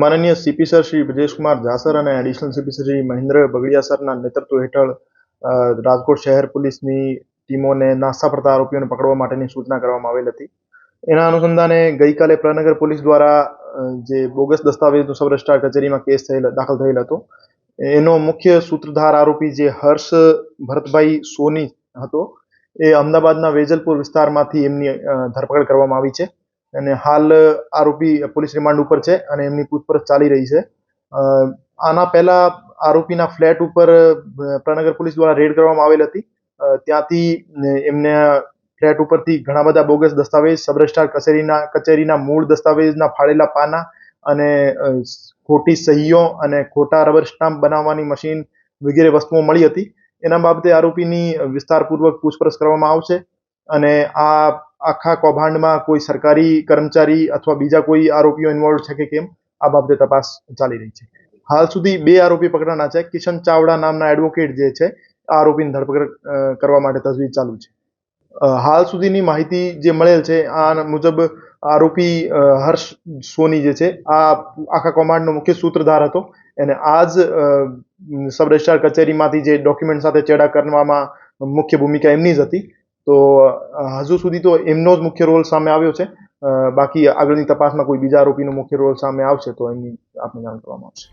માનનીય CP sir Shri Brajeshkumar જાસર અને additional CP sir Shri Mahendra Bagadia સરના નેતૃત્વ હેઠળ રાજકોટ શહેર પોલીસની ટીમોને નાસ્તા પડતા આરોપીઓને પકડવા માટેની સૂચના કરવામાં આવેલ હતી. એના અનુસંધાને ગઈકાલે પ્રનગર પોલીસ દ્વારા જે બોગસ દસ્તાવેજનો સૌરાષ્ટ્ર કચેરીમાં કેસ થયેલ, દાખલ થયેલ હતો. એનો મુખ્ય સૂત્રધાર આરોપી જે હર્ષ ભરતભાઈ સોની હતો, એ અમદાવાદના વેજલપુર વિસ્તારમાંથી એમની ધરપકડ કરવામાં આવી છે. અને હાલ આરોપી પોલીસ રિમાન્ડ ઉપર છે અને એમની પૂછપરછ ચાલી રહી છે. આના પહેલા આરોપીના ફ્લેટ ઉપર પ્રનગર પોલીસ દ્વારા રેડ કરવામાં આવેલ હતી. ત્યાંથી એમને ફ્લેટ ઉપરથી ઘણા બધા બોગસ દસ્તાવેજ, સબરસ્ટાર કચેરીના કચેરીના મૂળ દસ્તાવેજના ફાડેલા પાના અને ખોટી સહીઓ અને ખોટા રબર સ્ટામ્પ બનાવવાની મશીન વગેરે વસ્તુઓ મળી હતી. એના બાબતે આરોપીની વિસ્તારપૂર્વક પૂછપરછ કરવામાં આવશે અને આ આખા કૌભાંડમાં કોઈ સરકારી કર્મચારી અથવા બીજા કોઈ આરોપીઓ ઇન્વોલ્વ છે કે કેમ? આ બાબતે તપાસ ચાલી રહી છે. હાલ સુધી બે આરોપી પકડાના છે. કિશન ચાવડા નામના એડવોકેટ જે છે, આ આરોપીની ધરપકડ કરવા માટે તજવીજ ચાલુ છે. હાલ સુધીની માહિતી જે મળેલ છે, આ મુજબ આરોપી હર્ષ સોની જે છે, આ આખા કૌભાંડનો મુખ્ય સૂત્રધાર હતો. અને આ જ સબ રજિસ્ટ્રાર કચેરીમાંથી જે ડોક્યુમેન્ટ સાથે ચેડા કરવામાં મુખ્ય ભૂમિકા એમની જ હતી. તો હજુ સુધી તો એમનો જ મુખ્ય રોલ સામે આવ્યો છે. બાકી આગળની તપાસમાં કોઈ બીજા આરોપીનો મુખ્ય રોલ સામે આવશે તો એમની આપને જાણ કરવામાં આવશે.